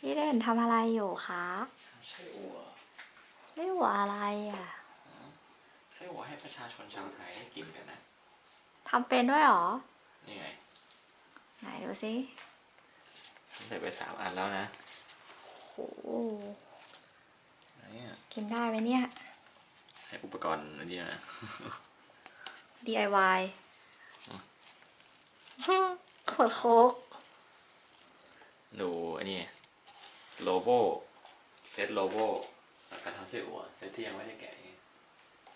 พี่เด่นทำอะไรอยู่คะไส้อั่วไส้หัวอะไรอะไส้อั่วให้ประชาชนชาวไทยได้กินกันนะทำเป็นด้วยเหรอนี่ไงไหนดูสิผมใส่ไปสามอันแล้วนะโหไหนอะกินได้ไหมเนี่ยใช้อุปกรณ์อันนี้นะ DIY ขวดโค้กดูอันนี้ โลโก้เซตโลโก้แล้วการทำไส้อั่วเซตที่ยังไม่ได้แกะนี่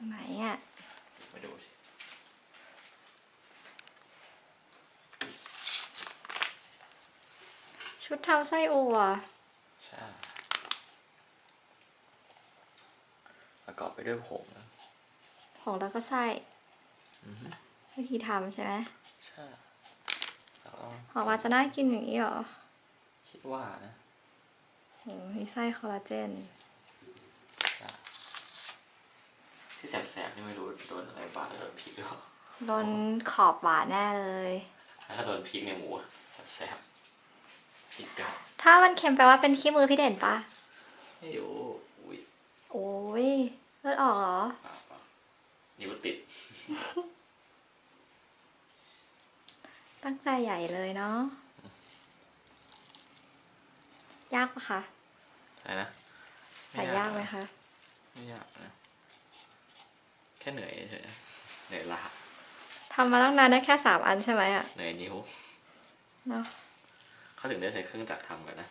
ไหนอะมาดูสิชุดทำไส้อั่วใช่ประกอบไปด้วยผงผงแล้วก็ไส้อือฮึวิธีทำใช่ไหมใช่แล้วก็ออกมาจะน่ากินอย่างนี้เหรอ คิดว่านะ โหมีไส้คอลลาเจนใช่ที่แสบๆนี่ไม่รู้โดนอะไรบาดแล้วโดนพริกหรือเปล่าโดนขอบหวานแน่เลยถ้าโดนพริกในหมูแสบๆพริกไก่ถ้ามันเค็มแปลว่าเป็นขี้มือพี่เด่นปะไม่รู้อุ้ยโอ้ยเลือดออกเหรอเปล่าเปล่านิ้วติด ตั้งใจใหญ่เลยเนาะยากปะคะ ใช่นะใส่ยากไหมคะไม่ยากนะแค่เหนื่อยเฉยๆเหนื่อยล้าทำมาตั้งนานได้แค่สามอันใช่ไหมอะเหนื่อยนิ้วเนาะเขาถึงได้ใช้เครื่องจักรทำกันนะ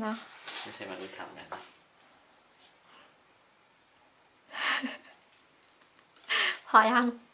เนาะไม่ใช่มนุษย์ทำกันนะพอยังพ